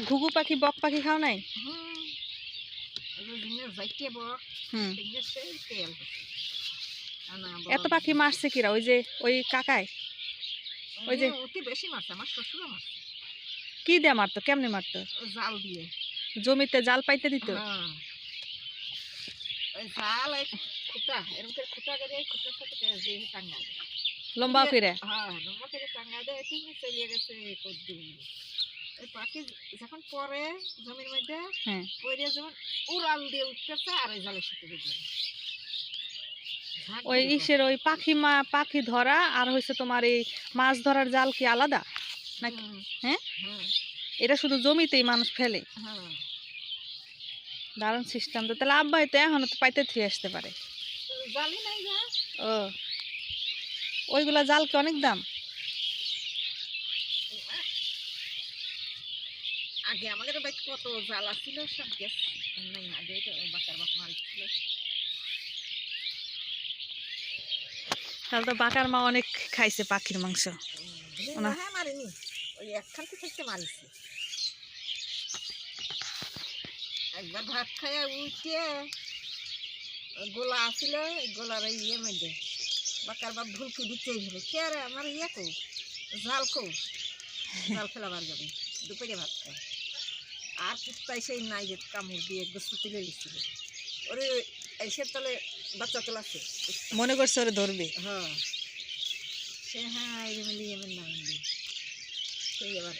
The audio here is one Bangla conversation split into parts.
ঘুঘু পাখি বক পাখি খাও নাই? এত পাখি মারছে কিরা? ওই যে ওই কাকায়? ওই যে- অতি বেশি মারছে আমার শ্বশুরও মারছে কি দিয়ে মারতো? কেমনে মারতো? জাল দিয়ে জমিতে জাল পাইতে দিত? জাল খুঁটা এরকম করে খুঁটা করে খুঁটার সাথে দিয়ে টাঙ্গা লম্বা করে হ্যাঁ লম্বা করে টাঙ্গা দেয় চলিয়ে গেছে কদ্দুর ওই পাখি যখন পরে জমির মধ্যে হ্যাঁ। পরে যেমন উড়াল দিয়ে উঠতেছে আর ওই জালের সাথে ওই ইসের ওই পাখি মা পাখি ধরা আর হয়েছে তোমার এই মাছ ধরার জাল কি আলাদা। নাকি? হ্যাঁ? এটা শুধু জমিতেই মানুষ ফেলে। দারুণ সিস্টেম তো। তাহলে আব্বাই তো এখনও তো পাইতে থুয়ে আসতে পারে। ও। ওইগুলা জাল কি অনেক দাম? আগে আমাদের বাড়ি কত জ্বালা ছিল সব গ্যাস নাই আগে তো বাচ্চার বাপ মাল ছিল তাহলে তো বাঁকার মা অনেক খাইছে পাখির মাংস। হ্যাঁ মারিনি। ওই একখান থেকে মারিছি। একবার ভাত খাইয়া উঠে গোলা আসিল গোলার ইয়ে মধ্যে। বাচ্চার বাপ ঢুলকি দিতেই হলো কে আমার ইয়ে কৌ? জাল কৌ? জাল ফেলাবার যাবে দুপুরে ভাত খাই আর কুত্তাই সেই নাই যে কামড় দিয়ে গোস্ত তুলে দিচ্ছিল ওরে এসে তলে বাচ্চা তোলাছে মনে করছে ওরে ধরবে। হ্যাঁ। সে হ্যাঁ এরমলি এমন নাম দিই সেই এবার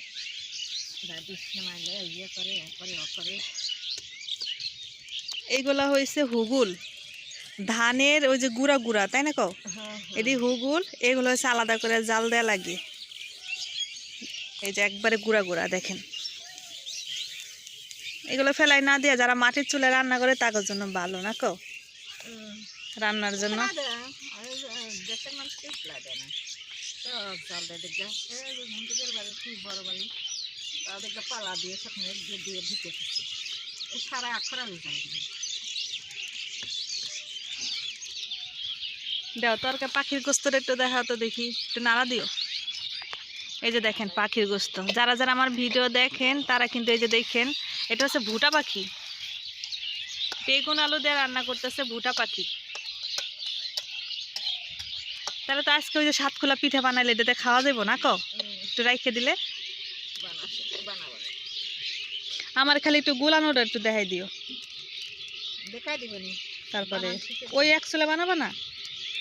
নামাইলে ইয়ে করে এ করে ও করে। এইগুলা হয়েছে হুগুল। ধানের ওই যে গুড়া গুড়া তাই না কও? হ্যাঁ এটি হুগুল এগুলো হচ্ছে আলাদা করে জাল দেয়া লাগে। এই যে একবারে গুঁড়া গুঁড়া দেখেন। এগুলো ফেলাই না দিয়ে যারা মাটির চুলে রান্না করে তাদের জন্য ভালো, না কো? রান্নার জন্য। তো দেখে পালা দাও তরকা পাখির গোস্তটা একটু দেখাও তো দেখি। একটু নাড়া দিও। এই যে দেখেন পাখির গোস্ত। যারা যারা আমার ভিডিও দেখেন তারা কিন্তু এই যে দেখেন এটা হচ্ছে ভুটা পাখি। বেগুন আলু দিয়ে রান্না করতেছে ভুটা পাখি। তাহলে তো আজকে ওই যে সাতখোলা পিঠা বানাইলে এটাতে খাওয়া যাব না কো একটু রাইখে দিলে। আমার খালি একটু গুলানোটা একটু দেখাই দিও। দেখাই দিবেনি তারপরে ওই এক চুলা বানাবা না?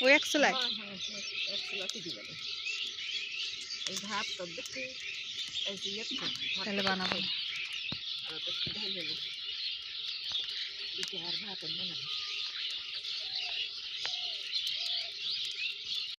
ওই এক চুলায়? হ্যাঁ, হ্যাঁ, হ্যাঁ, এক চুলাতে দিবে না। এই ভাত তো